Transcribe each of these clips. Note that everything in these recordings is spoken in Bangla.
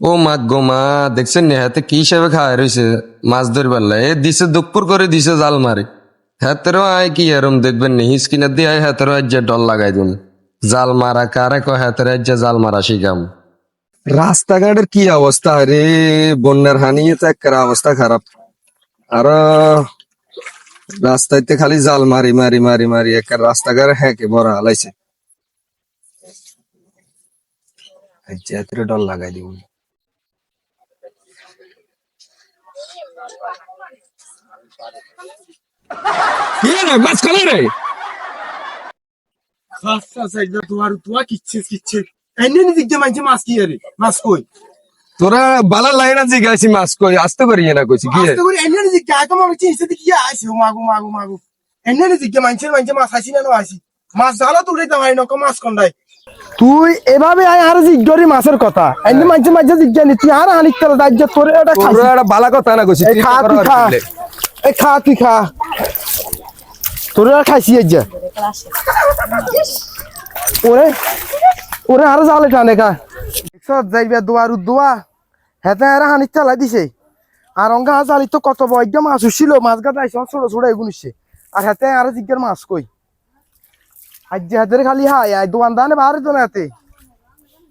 ও মা গো মা, দেখছেন হাতে কি হিসাবে খাওয়া রয়েছে মাছ ধরবার এ দিছে দুপুর করে দিছে জাল মারি। হাতেরও আয় কি এরম দেখবেন নি? হিসকিনে দিয়ে আয়, হাতেরও আজ ডল লাগাই দিন জাল মারা কারে কয়, হাতের আজ জাল মারা শিখাম। রাস্তাঘাটের কি অবস্থা রে? বন্যার হানি তো অবস্থা খারাপ। আর রাস্তাইতে খালি জাল মারি মারি মারি মারি একটা রাস্তাঘাট হ্যাঁকে বড় হালাইছে। হাতের ডল লাগাই দিব। কি রে? মাছ খালে রে তোমার তোমার কিচ্ছে কিচ্ছে এনে নি দিক মাছ কি রে? মাছ কই? তোরা বালা লাইনা জিগাইছি মাছ কই? আসতে পারি না কইছি কি আস্তে করে এনে নি দিক আয় তোমার চিনছে কি আইছে মাগো মাগো মাগো। এনে নি দিক মাছ হাসি না হাসি মাছ জালা তুলে দামাই নক মাছ কোনটাই তুই এভাবে আয় আর জিজ্ঞারি মাছের কথা। এমনি মাঝে মাঝে জিজ্ঞানি তুই আর হানিক করে রাজ্য তোর এটা তোরা খাইছিস একটা বালা কথা না কইছি এই খা তুই খা। এই খা তুই খা। তোর আর খাইছি এই যে। ওরে ওরে আর জালে টানে খা। দেখছ যাইবে দোয়ার দোয়া হেতে আর হানিক চালাই দিছে। আর অঙ্গা জালি তো কত বৈদ্য মাছ উঠছিল মাছ গাছ আইসে ছোট ছোট এগুন উঠছে। আর হেতে আর জিজ্ঞার মাছ কই। আজ যে হাতের খালি হাই আই দোয়ান দানে বাহারে তো না হাতে।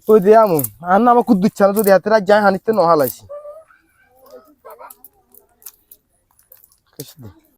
তুই দে আমু আর না, আমার কুদ দিচ্ছে না তুই হাতে রাজ যাই হানিতে নহালাইছি।